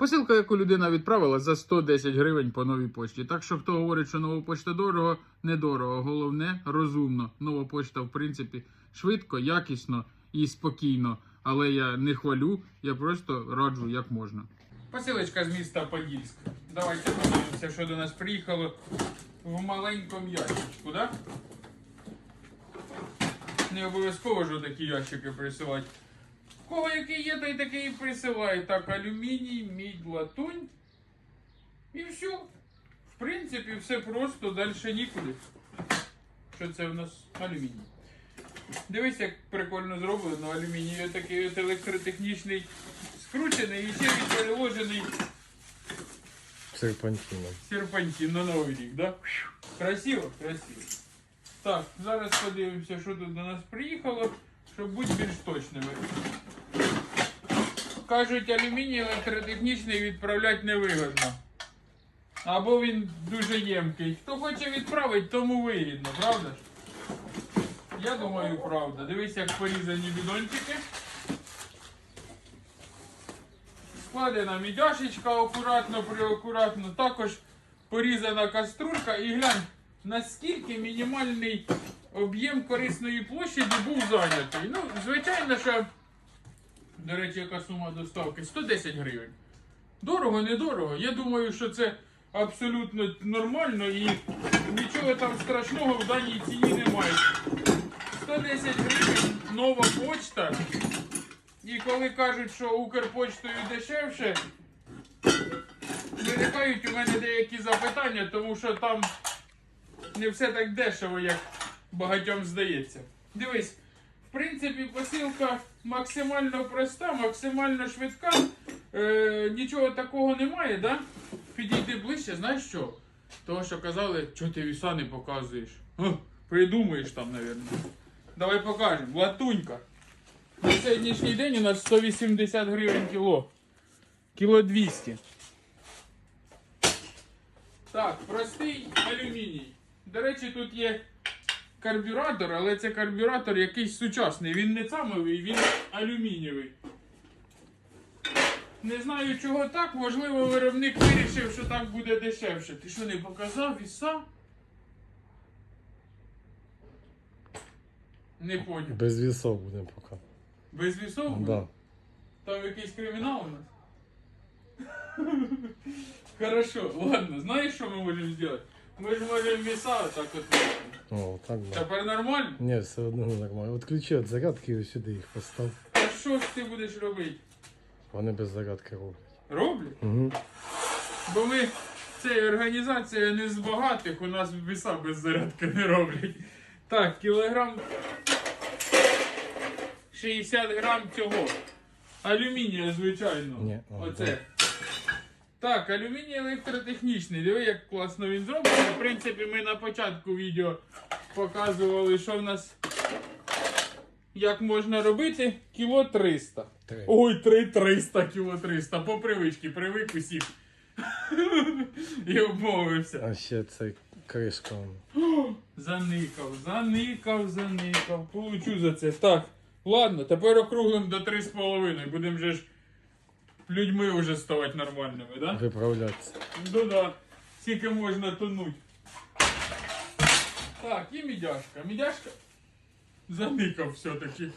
Посилка, яку людина відправила, за 110 гривень по новій почті. Так що хто говорить, що нова почта дорого, недорого. Головне розумно. Нова почта, в принципі, швидко, якісно і спокійно. Але я не хвалю, я просто раджу як можна. Посилочка з міста Подільськ. Давайте подивимося, що до нас приїхало в маленькому ящичку, да? Не обов'язково ж такі ящики присилати. Кого який є, той такий і присилає. Так, алюміній, мідь, латунь. І все. В принципі, все просто, далі нікуди. Що це в нас алюміній? Дивись, як прикольно зроблено алюміній. Такий от електротехнічний скручений і ще переложений Серпантином. серпантин на новий рік, да? Красиво, красиво. Так, зараз подивимося, що тут до нас приїхало, щоб бути більш точними. Кажуть, алюміній електротехнічний відправляти невигодно. Або він дуже ємкий. Хто хоче відправити, тому вигідно, правда ж? Я думаю, правда. Дивись, як порізані бідончики. Складена мідяшечка акуратно, приакуратно. Також порізана каструлька. І глянь, наскільки мінімальний об'єм корисної площаді був зайнятий. Ну, звичайно, що, до речі, яка сума доставки? 110 гривень. Дорого, недорого. Я думаю, що це абсолютно нормально і нічого там страшного в даній ціні немає. 110 гривень нова почта. І коли кажуть, що Укрпочтою дешевше, виникають у мене деякі запитання, тому що там не все так дешево, як багатьом здається. Дивись, в принципі, посилка максимально проста, максимально швидка. Е, нічого такого немає, да? Підійди ближче, знаєш що? Того, що казали, що ти віса не показуєш. Га, придумаєш там, мабуть. Давай покажемо. Латунька. На сьогоднішній день у нас 180 гривень кіло. Кіло 200. Так, простий алюміній. До речі, тут є карбюратор, але це карбюратор якийсь сучасний. Він не цамовий, він алюмінієвий. Не знаю чого так, можливо, виробник вирішив, що так буде дешевше. Ти що не показав віса? Не поняв. Без весов будем пока. Без вісов? буде? Да. Там якийсь кримінал у нас? Хорошо, ладно, знаєш, що ми можемо зробити? Ми ж можемо віса так от. О, так да. Тепер нормально? Не, все одно не нормально. От ключі від зарядки і сюди їх постав. А що ж ти будеш робити? Вони без зарядки роблять. Роблю? Угу. Бо ми, це організація не з багатих, у нас віса без зарядки не роблять. Так, кілограм 60 грам цього. Алюмінія, звичайно. Ні, а, Оце. Так. Алюміній електротехнічний. Диви, як класно він зроблений. В принципі, ми на початку відео показували, що в нас як можна робити. Кіло 300. Три. Ой, 3 300, кіло 300. По привичці, привик усіх. І обмовився. А ще цей кришка. Заникав, заникав, заникав. Получу за це. Так, ладно, тепер округлим до 3,5. Будемо вже ж людьми вже ставати нормальними, да? Виправлятися. Ну да. Скільки можна тонуть. Так, і мідяшка. Мідяшка заникав все-таки.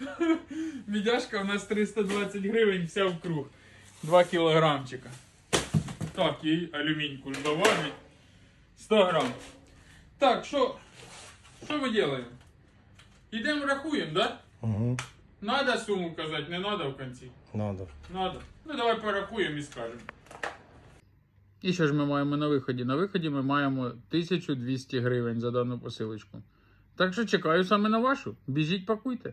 Мідяшка у нас 320 гривень, вся в круг. 2 кілограмчика. Так, їй алюміньку ж доважить. 100 грам. Так, що? Що ми робимо? Ідемо рахуємо, да? Угу. Надо суму казати, не надо в кінці. Надо. Надо. Ну давай порахуємо і скажемо. І що ж ми маємо на виході? На виході ми маємо 1200 гривень за дану посилочку. Так що чекаю саме на вашу. Біжіть, пакуйте.